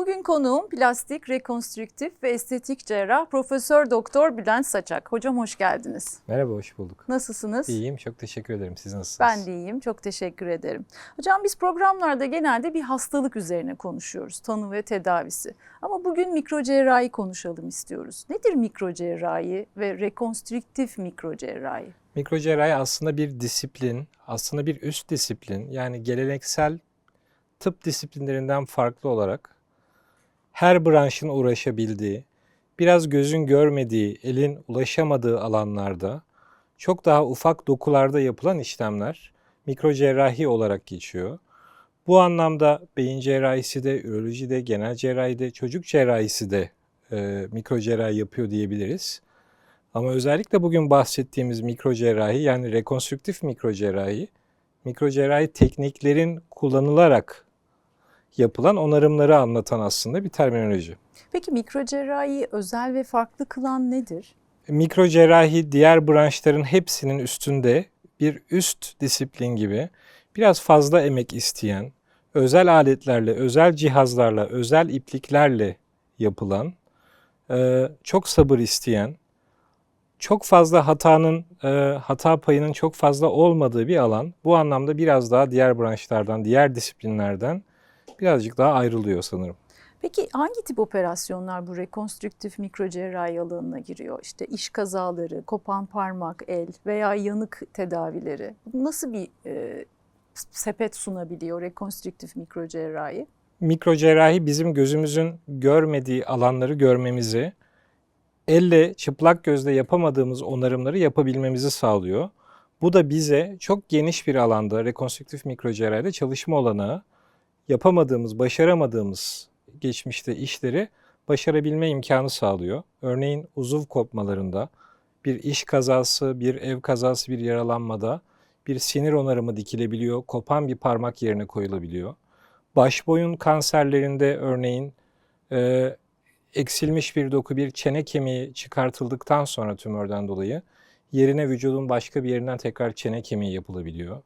Bugün konuğum plastik, rekonstrüktif ve estetik cerrah Profesör Doktor Bülent Saçak. Hocam hoş geldiniz. Merhaba, hoş bulduk. Nasılsınız? İyiyim, çok teşekkür ederim. Siz nasılsınız? Ben de iyiyim. Çok teşekkür ederim. Hocam biz programlarda genelde bir hastalık üzerine konuşuyoruz. Tanı ve tedavisi. Ama bugün mikrocerrahi konuşalım istiyoruz. Nedir mikrocerrahi ve rekonstrüktif mikrocerrahi? Mikrocerrahi aslında bir disiplin, aslında bir üst disiplin. Yani geleneksel tıp disiplinlerinden farklı olarak her branşın uğraşabildiği, biraz gözün görmediği, elin ulaşamadığı alanlarda çok daha ufak dokularda yapılan işlemler mikrocerrahi olarak geçiyor. Bu anlamda beyin cerrahisi de, üroloji de, genel cerrahi de, çocuk cerrahisi de e, mikrocerrahi yapıyor diyebiliriz. Ama özellikle bugün bahsettiğimiz mikrocerrahi yani rekonstrüktif mikrocerrahi, mikrocerrahi tekniklerin kullanılarak yapılan onarımları anlatan aslında bir terminoloji. Peki mikrocerrahi özel ve farklı kılan nedir? Mikrocerrahi diğer branşların hepsinin üstünde bir üst disiplin gibi biraz fazla emek isteyen, özel aletlerle, özel cihazlarla, özel ipliklerle yapılan, çok sabır isteyen, çok fazla hatanın, e, hata payının çok fazla olmadığı bir alan. Bu anlamda biraz daha diğer branşlardan, diğer disiplinlerden birazcık daha ayrılıyor sanırım. Peki hangi tip operasyonlar bu rekonstrüktif mikrocerrahi alanına giriyor? İşte iş kazaları, kopan parmak, el veya yanık tedavileri. Nasıl bir e, sepet sunabiliyor rekonstrüktif mikrocerrahi? Mikrocerrahi bizim gözümüzün görmediği alanları görmemizi, elle çıplak gözle yapamadığımız onarımları yapabilmemizi sağlıyor. Bu da bize çok geniş bir alanda rekonstrüktif mikrocerrahide çalışma olanağı, yapamadığımız, başaramadığımız geçmişte işleri başarabilme imkanı sağlıyor. Örneğin uzuv kopmalarında, bir iş kazası, bir ev kazası, bir yaralanmada bir sinir onarımı dikilebiliyor, kopan bir parmak yerine koyulabiliyor. Baş boyun kanserlerinde örneğin e, eksilmiş bir doku, bir çene kemiği çıkartıldıktan sonra tümörden dolayı yerine vücudun başka bir yerinden tekrar çene kemiği yapılabiliyor.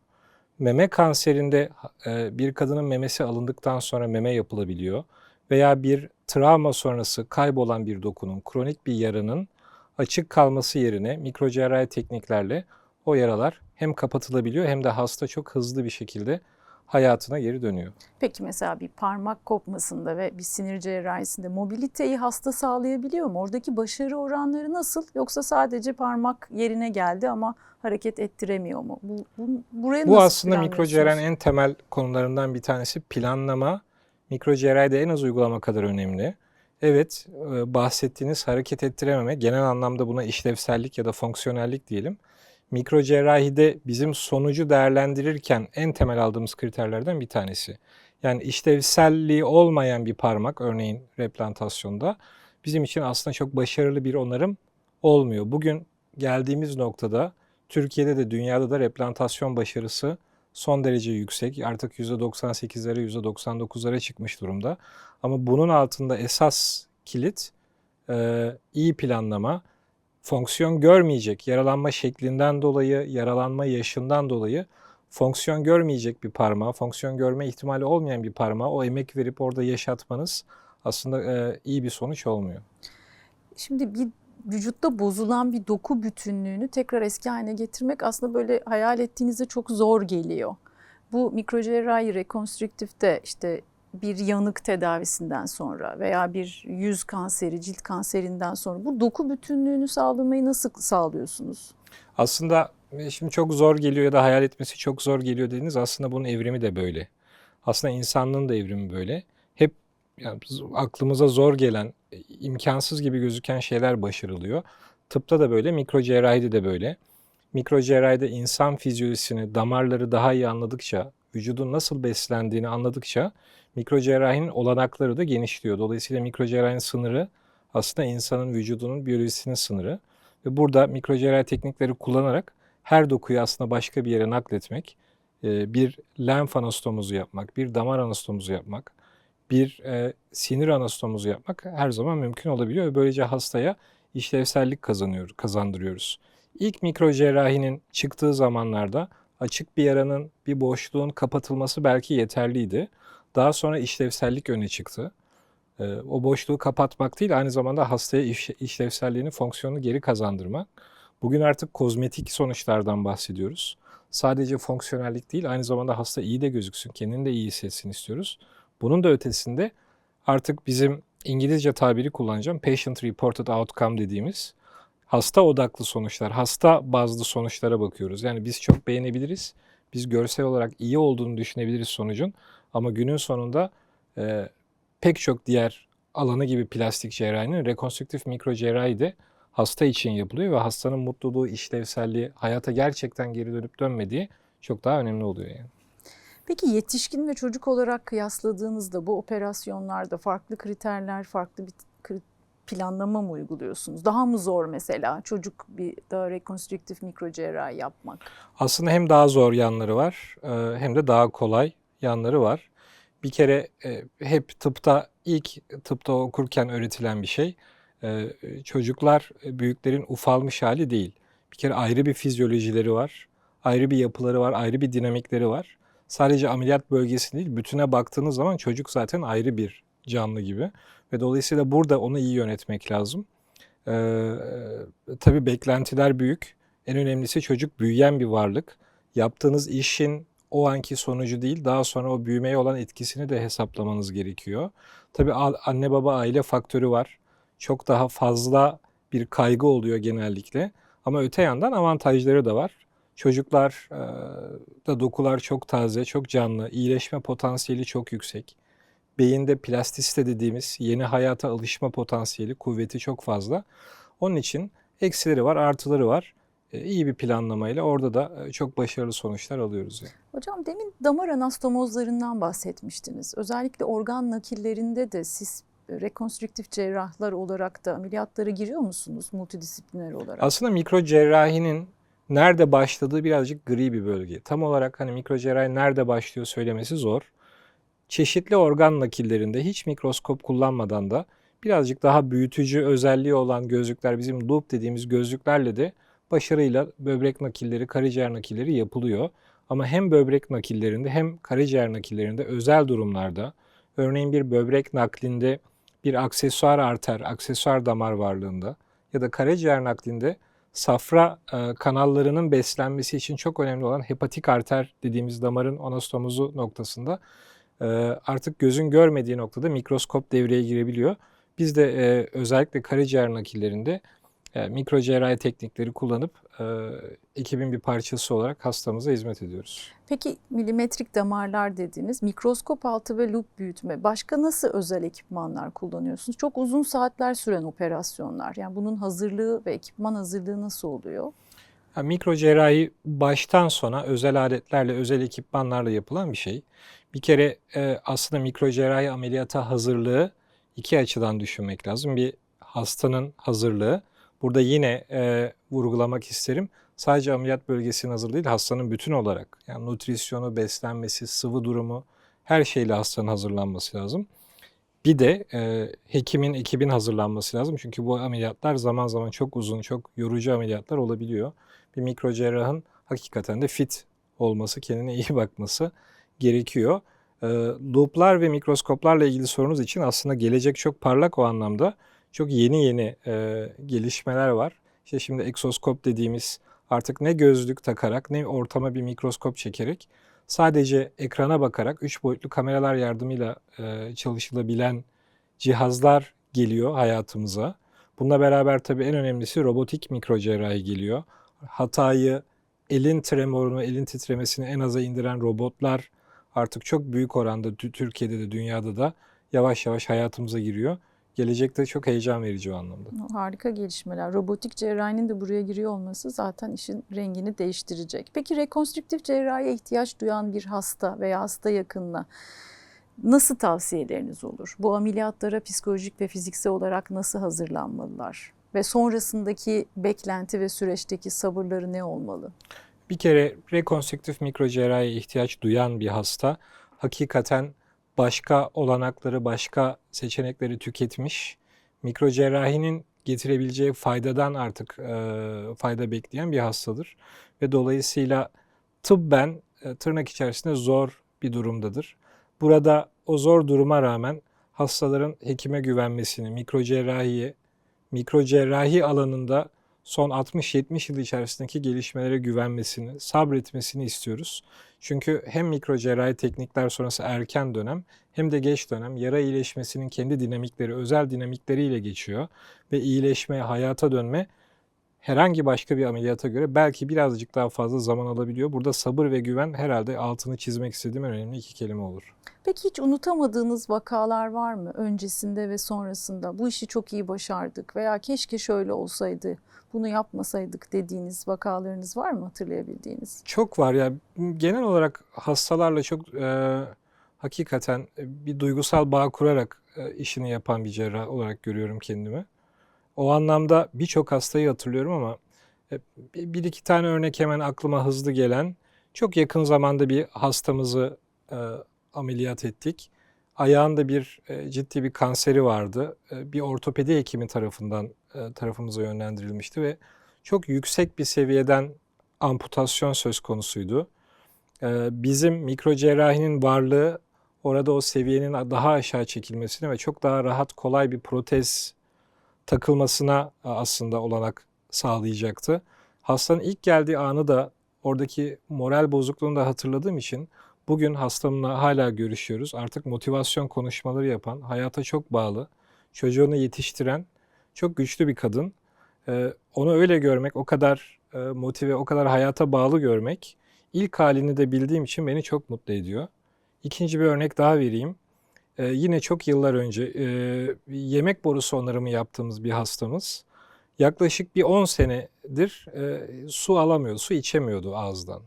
Meme kanserinde e, bir kadının memesi alındıktan sonra meme yapılabiliyor veya bir travma sonrası kaybolan bir dokunun, kronik bir yaranın açık kalması yerine mikrocerrahi tekniklerle o yaralar hem kapatılabiliyor hem de hasta çok hızlı bir şekilde hayatına geri dönüyor. Peki mesela bir parmak kopmasında ve bir sinir cerrahisinde mobiliteyi hasta sağlayabiliyor mu? Oradaki başarı oranları nasıl? Yoksa sadece parmak yerine geldi ama hareket ettiremiyor mu? Bu, bu buraya Bu aslında mikrocerrahinin en temel konularından bir tanesi planlama. Mikrocerrahide en az uygulama kadar önemli. Evet, e, bahsettiğiniz hareket ettirememe genel anlamda buna işlevsellik ya da fonksiyonellik diyelim. Mikrocerrahide bizim sonucu değerlendirirken en temel aldığımız kriterlerden bir tanesi. Yani işlevselliği olmayan bir parmak örneğin replantasyonda bizim için aslında çok başarılı bir onarım olmuyor. Bugün geldiğimiz noktada Türkiye'de de dünyada da replantasyon başarısı son derece yüksek. Artık %98'lere %99'lara çıkmış durumda. Ama bunun altında esas kilit e, iyi planlama, fonksiyon görmeyecek, yaralanma şeklinden dolayı, yaralanma yaşından dolayı fonksiyon görmeyecek bir parmağı, fonksiyon görme ihtimali olmayan bir parmağı o emek verip orada yaşatmanız aslında e, iyi bir sonuç olmuyor. Şimdi bir vücutta bozulan bir doku bütünlüğünü tekrar eski haline getirmek aslında böyle hayal ettiğinizde çok zor geliyor. Bu mikrocerrahi rekonstrüktifte işte bir yanık tedavisinden sonra veya bir yüz kanseri, cilt kanserinden sonra bu doku bütünlüğünü sağlamayı nasıl sağlıyorsunuz? Aslında e, şimdi çok zor geliyor ya da hayal etmesi çok zor geliyor dediniz. Aslında bunun evrimi de böyle. Aslında insanlığın da evrimi böyle. Hep yani aklımıza zor gelen, e, imkansız gibi gözüken şeyler başarılıyor. Tıpta da böyle, mikrocerrahide de böyle. Mikrocerrahide insan fizyolojisini, damarları daha iyi anladıkça, vücudun nasıl beslendiğini anladıkça mikrocerrahinin olanakları da genişliyor. Dolayısıyla mikrocerrahinin sınırı aslında insanın vücudunun biyolojisinin sınırı. Ve burada mikrocerrahi teknikleri kullanarak her dokuyu aslında başka bir yere nakletmek, e, bir lenf anastomozu yapmak, bir damar anastomozu yapmak, bir e, sinir anastomozu yapmak her zaman mümkün olabiliyor ve böylece hastaya işlevsellik kazanıyor, kazandırıyoruz. İlk mikro çıktığı zamanlarda açık bir yaranın, bir boşluğun kapatılması belki yeterliydi. Daha sonra işlevsellik öne çıktı. Ee, o boşluğu kapatmak değil, aynı zamanda hastaya iş- işlevselliğini, fonksiyonunu geri kazandırmak. Bugün artık kozmetik sonuçlardan bahsediyoruz. Sadece fonksiyonellik değil, aynı zamanda hasta iyi de gözüksün, kendini de iyi hissetsin istiyoruz. Bunun da ötesinde artık bizim İngilizce tabiri kullanacağım, patient reported outcome dediğimiz hasta odaklı sonuçlar, hasta bazlı sonuçlara bakıyoruz. Yani biz çok beğenebiliriz, biz görsel olarak iyi olduğunu düşünebiliriz sonucun ama günün sonunda e, pek çok diğer alanı gibi plastik cerrahinin rekonstrüktif mikro cerrahi de hasta için yapılıyor ve hastanın mutluluğu, işlevselliği, hayata gerçekten geri dönüp dönmediği çok daha önemli oluyor yani. Peki yetişkin ve çocuk olarak kıyasladığınızda bu operasyonlarda farklı kriterler, farklı bir planlama mı uyguluyorsunuz? Daha mı zor mesela çocuk bir daha rekonstrüktif mikrocerrahi yapmak? Aslında hem daha zor yanları var e, hem de daha kolay yanları var. Bir kere e, hep tıpta ilk tıpta okurken öğretilen bir şey e, çocuklar e, büyüklerin ufalmış hali değil. Bir kere ayrı bir fizyolojileri var, ayrı bir yapıları var, ayrı bir dinamikleri var. Sadece ameliyat bölgesi değil, bütüne baktığınız zaman çocuk zaten ayrı bir canlı gibi. Ve dolayısıyla burada onu iyi yönetmek lazım. Ee, tabii beklentiler büyük. En önemlisi çocuk büyüyen bir varlık. Yaptığınız işin o anki sonucu değil, daha sonra o büyümeye olan etkisini de hesaplamanız gerekiyor. Tabii a- anne baba aile faktörü var. Çok daha fazla bir kaygı oluyor genellikle. Ama öte yandan avantajları da var. Çocuklar e, da dokular çok taze, çok canlı, iyileşme potansiyeli çok yüksek. Beyinde plastisite dediğimiz yeni hayata alışma potansiyeli, kuvveti çok fazla. Onun için eksileri var, artıları var. E, iyi bir planlamayla orada da e, çok başarılı sonuçlar alıyoruz. Yani. Hocam demin damar anastomozlarından bahsetmiştiniz. Özellikle organ nakillerinde de siz rekonstrüktif cerrahlar olarak da ameliyatlara giriyor musunuz multidisipliner olarak? Aslında mikro cerrahinin nerede başladığı birazcık gri bir bölge. Tam olarak hani mikro cerrahi nerede başlıyor söylemesi zor. Çeşitli organ nakillerinde hiç mikroskop kullanmadan da birazcık daha büyütücü özelliği olan gözlükler bizim loop dediğimiz gözlüklerle de başarıyla böbrek nakilleri, karaciğer nakilleri yapılıyor. Ama hem böbrek nakillerinde hem karaciğer nakillerinde özel durumlarda örneğin bir böbrek naklinde bir aksesuar arter, aksesuar damar varlığında ya da karaciğer naklinde safra e, kanallarının beslenmesi için çok önemli olan hepatik arter dediğimiz damarın anastomozu noktasında e, artık gözün görmediği noktada mikroskop devreye girebiliyor. Biz de e, özellikle karaciğer nakillerinde e, mikro cerrahi teknikleri kullanıp e, ekibin bir parçası olarak hastamıza hizmet ediyoruz. Peki milimetrik damarlar dediğiniz mikroskop altı ve lup büyütme başka nasıl özel ekipmanlar kullanıyorsunuz? Çok uzun saatler süren operasyonlar. Yani bunun hazırlığı ve ekipman hazırlığı nasıl oluyor? Ha, mikro cerrahi baştan sona özel aletlerle, özel ekipmanlarla yapılan bir şey. Bir kere e, aslında mikro cerrahi ameliyata hazırlığı iki açıdan düşünmek lazım. Bir hastanın hazırlığı. Burada yine e, vurgulamak isterim. Sadece ameliyat bölgesinin hazır değil, hastanın bütün olarak. Yani nutrisyonu, beslenmesi, sıvı durumu her şeyle hastanın hazırlanması lazım. Bir de e, hekimin, ekibin hazırlanması lazım. Çünkü bu ameliyatlar zaman zaman çok uzun, çok yorucu ameliyatlar olabiliyor. Bir mikro cerrahın hakikaten de fit olması, kendine iyi bakması gerekiyor. E, looplar ve mikroskoplarla ilgili sorunuz için aslında gelecek çok parlak o anlamda. Çok yeni yeni e, gelişmeler var. İşte şimdi egzoskop dediğimiz artık ne gözlük takarak ne ortama bir mikroskop çekerek sadece ekrana bakarak üç boyutlu kameralar yardımıyla e, çalışılabilen cihazlar geliyor hayatımıza. Bununla beraber tabii en önemlisi robotik mikrocerrahi geliyor. Hatayı, elin tremorunu, elin titremesini en aza indiren robotlar artık çok büyük oranda tü- Türkiye'de de dünyada da yavaş yavaş hayatımıza giriyor. Gelecekte çok heyecan verici o anlamda. Harika gelişmeler. Robotik cerrahinin de buraya giriyor olması zaten işin rengini değiştirecek. Peki rekonstrüktif cerrahiye ihtiyaç duyan bir hasta veya hasta yakınına nasıl tavsiyeleriniz olur? Bu ameliyatlara psikolojik ve fiziksel olarak nasıl hazırlanmalılar? Ve sonrasındaki beklenti ve süreçteki sabırları ne olmalı? Bir kere rekonstrüktif mikrocerrahiye ihtiyaç duyan bir hasta hakikaten başka olanakları, başka seçenekleri tüketmiş. Mikrocerrahinin getirebileceği faydadan artık e, fayda bekleyen bir hastadır. Ve dolayısıyla tıbben e, tırnak içerisinde zor bir durumdadır. Burada o zor duruma rağmen hastaların hekime güvenmesini, mikrocerrahiye, mikrocerrahi alanında son 60-70 yıl içerisindeki gelişmelere güvenmesini, sabretmesini istiyoruz. Çünkü hem mikrocerrahi teknikler sonrası erken dönem hem de geç dönem yara iyileşmesinin kendi dinamikleri, özel dinamikleriyle geçiyor ve iyileşme, hayata dönme herhangi başka bir ameliyata göre belki birazcık daha fazla zaman alabiliyor. Burada sabır ve güven herhalde altını çizmek istediğim önemli iki kelime olur. Peki hiç unutamadığınız vakalar var mı öncesinde ve sonrasında? Bu işi çok iyi başardık veya keşke şöyle olsaydı, bunu yapmasaydık dediğiniz vakalarınız var mı hatırlayabildiğiniz? Çok var ya genel olarak hastalarla çok e, hakikaten bir duygusal bağ kurarak e, işini yapan bir cerrah olarak görüyorum kendimi. O anlamda birçok hastayı hatırlıyorum ama e, bir iki tane örnek hemen aklıma hızlı gelen çok yakın zamanda bir hastamızı e, ameliyat ettik. Ayağında bir e, ciddi bir kanseri vardı. E, bir ortopedi hekimi tarafından e, tarafımıza yönlendirilmişti ve çok yüksek bir seviyeden amputasyon söz konusuydu. Ee, Bizim mikrocerrahinin varlığı orada o seviyenin daha aşağı çekilmesine ve çok daha rahat kolay bir protez takılmasına e, aslında olanak sağlayacaktı. Hastanın ilk geldiği anı da oradaki moral bozukluğunu da hatırladığım için bugün hastamla hala görüşüyoruz. Artık motivasyon konuşmaları yapan, hayata çok bağlı, çocuğunu yetiştiren çok güçlü bir kadın. Ee, Onu öyle görmek, o kadar e, motive, o kadar hayata bağlı görmek ilk halini de bildiğim için beni çok mutlu ediyor. İkinci bir örnek daha vereyim. Ee, yine çok yıllar önce e, yemek borusu onarımı yaptığımız bir hastamız. Yaklaşık bir 10 senedir e, su alamıyordu, su içemiyordu ağızdan.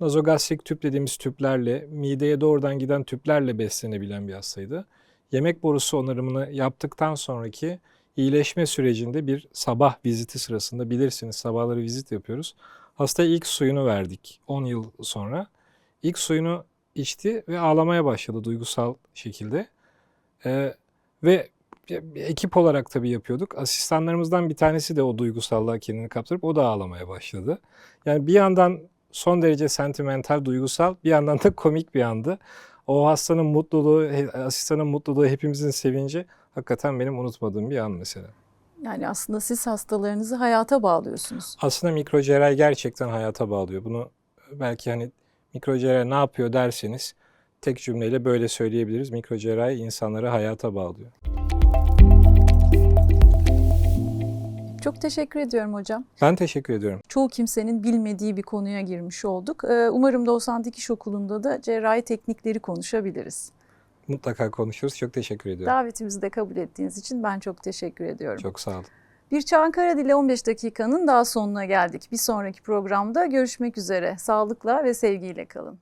Nazogastrik tüp dediğimiz tüplerle, mideye doğrudan giden tüplerle beslenebilen bir hastaydı. Yemek borusu onarımını yaptıktan sonraki iyileşme sürecinde bir sabah viziti sırasında bilirsiniz sabahları vizit yapıyoruz. Hastaya ilk suyunu verdik 10 yıl sonra. İlk suyunu içti ve ağlamaya başladı duygusal şekilde. Ee, ve ekip olarak tabii yapıyorduk. Asistanlarımızdan bir tanesi de o duygusallığa kendini kaptırıp o da ağlamaya başladı. Yani bir yandan son derece sentimental, duygusal, bir yandan da komik bir andı. O hastanın mutluluğu, asistanın mutluluğu, hepimizin sevinci hakikaten benim unutmadığım bir an mesela. Yani aslında siz hastalarınızı hayata bağlıyorsunuz. Aslında mikrocerrahi gerçekten hayata bağlıyor. Bunu belki hani mikrocerrahi ne yapıyor derseniz tek cümleyle böyle söyleyebiliriz. Mikrocerrahi insanları hayata bağlıyor. Çok teşekkür ediyorum hocam. Ben teşekkür ediyorum. Çoğu kimsenin bilmediği bir konuya girmiş olduk. Ee, Umarım Doğusan Dikiş Okulu'nda da cerrahi teknikleri konuşabiliriz. Mutlaka konuşuruz. Çok teşekkür ediyorum. Davetimizi de kabul ettiğiniz için ben çok teşekkür ediyorum. Çok sağ olun. Bir Çağın Karadili 15 dakikanın daha sonuna geldik. Bir sonraki programda görüşmek üzere. Sağlıkla ve sevgiyle kalın.